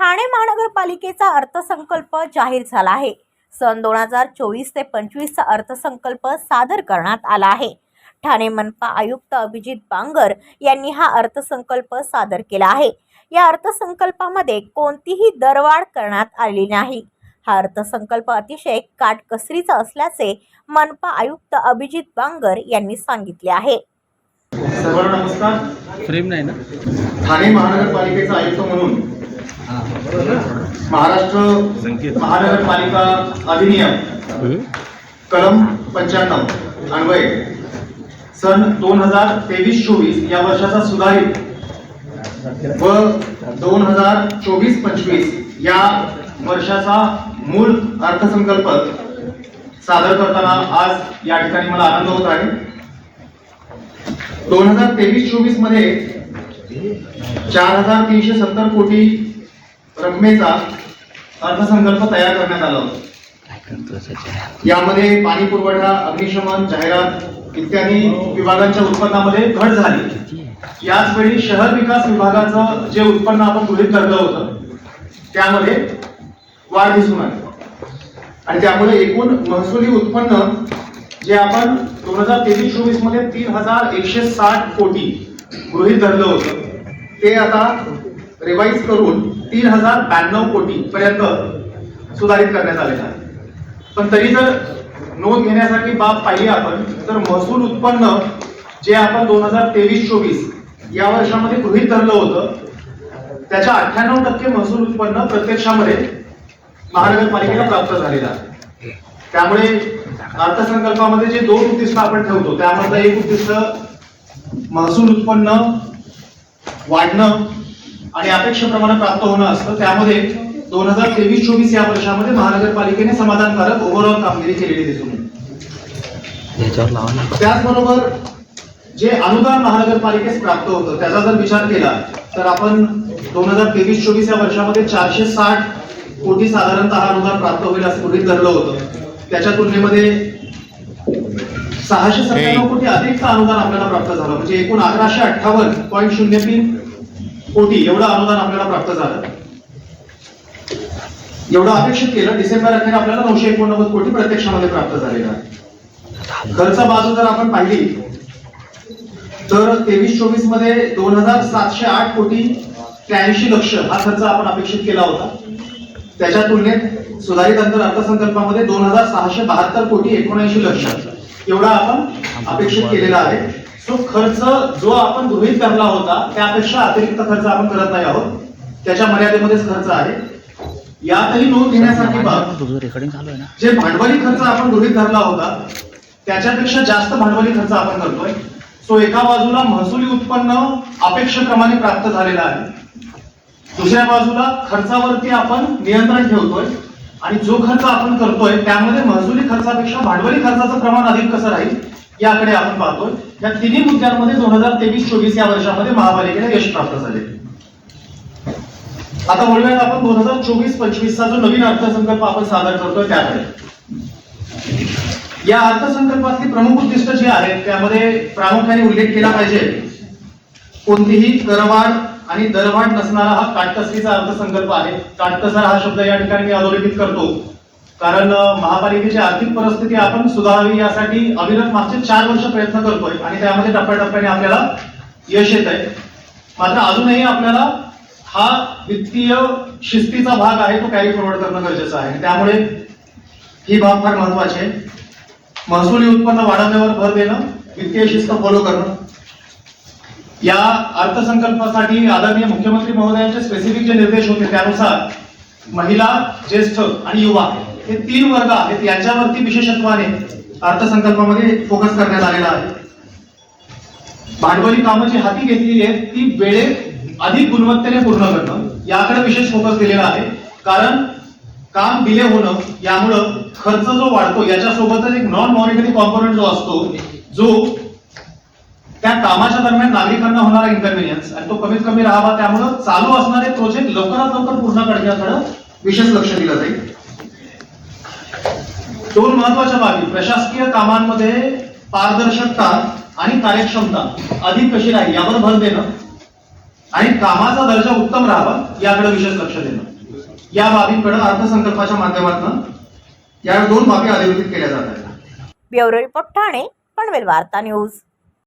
ठाणे महानगरपालिकेचा अर्थसंकल्प जाहीर झाला आहे. सन दोन हजार चोवीस ते पंचवीसचा अर्थसंकल्प सादर करण्यात आला आहे. ठाणे मनपा आयुक्त अभिजित बांगर यांनी हा अर्थसंकल्प सादर केला आहे. या अर्थसंकल्पामध्ये कोणतीही दरवाढ करण्यात आली नाही. हा अर्थसंकल्प अतिशय काटकसरीचा असल्याचे मनपा आयुक्त अभिजित बांगर यांनी सांगितले आहे. सर्वांना नमस्कार. फ्रेम नाही ना? ठाणे महानगरपालिकेचा आयुक्त म्हणून महाराष्ट्र महानगरपालिका अधिनियम कलम पंच्याण्णव अन्वये. सन दोन हजार तेवीस चोवीस या वर्षाचा सुधारित व दोन हजार चोवीस पंचवीस या वर्षाचा मूळ अर्थसंकल्प सादर करताना आज या ठिकाणी मला आनंद होत आहे. दोन हजार तेवीस चोवीसमध्ये चार हजार तीनशे सत्तर कोटी रकमेचा अर्थसंकल्प तयार करण्यात आला होता. यामध्ये पाणी पुरवठा अग्निशमन जाहिरात इत्यादी विभागांच्या उत्पन्नामध्ये घट झाली. याच वेळी शहर विकास विभागाचं जे उत्पन्न आपण गृहीत धरलं होतं त्यामध्ये वाढ दिसून आली. आणि त्यामुळे एकूण महसुली उत्पन्न जे आपण दोन हजार तेवीस चोवीसमध्ये तीन हजार एकशे साठ कोटी गृहित धरलं होतं ते आता रिवाईज करून तीन हजार ब्याण्णव कोटी पर्यंत सुधारित करण्यात आलेलं आहे. पण तरी जर नोंद घेण्यासाठी बाब पाहिली आपण तर महसूल उत्पन्न जे आपण दोन हजार तेवीस चोवीस या वर्षामध्ये गृहित धरलं होतं त्याच्या अठ्ठ्याण्णव टक्के महसूल उत्पन्न प्रत्यक्षामध्ये महानगरपालिकेला प्राप्त झालेलं आहे. त्यामुळे अर्थसंकल्पामध्ये जे दोन उद्दिष्ट आपण ठेवतो त्यामधलं एक उद्दिष्ट महसूल उत्पन्न वाढणं आणि अपेक्षेप्रमाणे प्राप्त होणं असतं. त्यामध्ये दोन हजार तेवीस चोवीस या वर्षामध्ये महानगरपालिकेने समाधानकारक ओव्हरऑल कामगिरी केलेली दिसून त्याचबरोबर जे अनुदान महानगरपालिकेस प्राप्त होतं त्याचा जर विचार केला तर आपण दोन हजार तेवीस चोवीस या वर्षामध्ये चारशे साठ कोटी साधारणतः अनुदान प्राप्त होईल असं गृहीत धरलं होतं. त्याच्या तुलनेमध्ये सहाशे सत्त्याण्णव कोटी अधिकचं अनुदान आपल्याला प्राप्त झालं? म्हणजे एकूण अकराशे अठ्ठावन्न पॉईंट शून्य तीन कोटी एवढं अनुदान आपल्याला प्राप्त झालं. एवढं अपेक्षित केलं डिसेंबर अखेर आपल्याला नऊशे एकोणनव्वद कोटी प्रत्यक्षामध्ये प्राप्त झालेलं आहे. खर्च बाजू जर आपण पाहिली तर तेवीस चोवीसमध्ये दोन हजार सातशे आठ कोटी त्र्याऐंशी लक्ष हा खर्च आपण अपेक्षित केला होता. त्याच्या तुलनेत सुधारित अंतर अर्थसंकल्पामध्ये दोन हजार सहाशे बहात्तर कोटी एकोणऐंशी लक्ष एवढा आपण अपेक्षित केलेला आहे. सो खर्च जो आपण गृहीत धरला होता त्यापेक्षा अतिरिक्त खर्च आपण करत नाही आहोत. त्याच्या मर्यादेमध्येच खर्च आहे. यातही नोंद घेण्यासारखी बाब रेकॉर्डिंग ना जे भांडवली खर्च आपण गृहित धरला होता त्याच्यापेक्षा जास्त भांडवली खर्च आपण करतोय. सो एका बाजूला महसुली उत्पन्न अपेक्षेप्रमाणे प्राप्त झालेलं आहे. दुसऱ्या बाजूला खर्चावरती आपण नियंत्रण ठेवतोय. आणि जो खर्च आपण करतोय त्यामध्ये महसुली खर्चापेक्षा भांडवली खर्चाचं प्रमाण अधिक कसं राहील याकडे आपण पाहतोय या तिन्ही मुद्द्यांमध्ये दोन हजार तेवीस चोवीस या वर्षामध्ये महापालिकेला यश प्राप्त झाले. आता बोलूयात आपण दोन हजार चोवीस पंचवीसचा जो नवीन अर्थसंकल्प आपण सादर करतोय त्याकडे. या अर्थसंकल्पातली प्रमुख उद्दिष्ट जी आहेत त्यामध्ये प्रामुख्याने उल्लेख केला पाहिजे. कोणतीही करवाढ आणि दरवाढ नसणारा हा काटकसरीचा अर्थसंकल्प आहे. काटकसर हा शब्द या ठिकाणी मी अधोरेखित करतो. कारण महापालिकेची आर्थिक परिस्थिती आपण सुधारावी यासाठी अविरत मागचे चार वर्ष प्रयत्न करतोय आणि त्यामध्ये टप्प्याटप्प्याने आपल्याला यश येत आहे मात्र अजूनही आपल्याला हा वित्तीय शिस्तीचा भाग आहे तो कॅरी फॉरवर्ड करणं गरजेचं आहे. त्यामुळे ही बाब फार महत्वाची आहे. महसुली उत्पन्न वाढवण्यावर भर देणं वित्तीय शिस्त फॉलो करणं. या अर्थसंकल्पासाठी आदरणीय मुख्यमंत्री महोदयांचे स्पेसिफिक जे निर्देश होते त्यानुसार महिला ज्येष्ठ आणि युवा हे तीन वर्ग आहेत. यांच्यावरती विशेषत्वाने अर्थसंकल्पामध्ये फोकस करण्यात आलेला आहे. भांडवली कामं जी हाती घेतलेली आहेत ती वेळेत अधिक गुणवत्तेने पूर्ण करणं याकडे विशेष फोकस दिलेला आहे. कारण काम डिले होणं यामुळं खर्च जो वाढतो याच्यासोबतच एक नॉन मॉनिटरी कॉम्पोनंट जो असतो जो त्या कामाच्या दरम्यान नागरिकांना होणारा इन्कन्व्हिनियन्स आणि तो कमीत कमी राहावा त्यामुळं चालू असणारे प्रोजेक्ट लवकरात लवकर पूर्ण करण्याकडे विशेष लक्ष दिलं जाईल. दोन महत्त्वाच्या बाबी. प्रशासकीय कामांमध्ये पारदर्शकता आणि कार्यक्षमता अधिक कशी राहील यावर भर देणं आणि कामाचा दर्जा उत्तम राहावा याकडे विशेष लक्ष देणं. या बाबींकडे अर्थसंकल्पाच्या माध्यमातून या दोन बाबी अधोरेखित केल्या जातात. ब्युरो रिपोर्ट ठाणे पनवेल वार्ता न्यूज.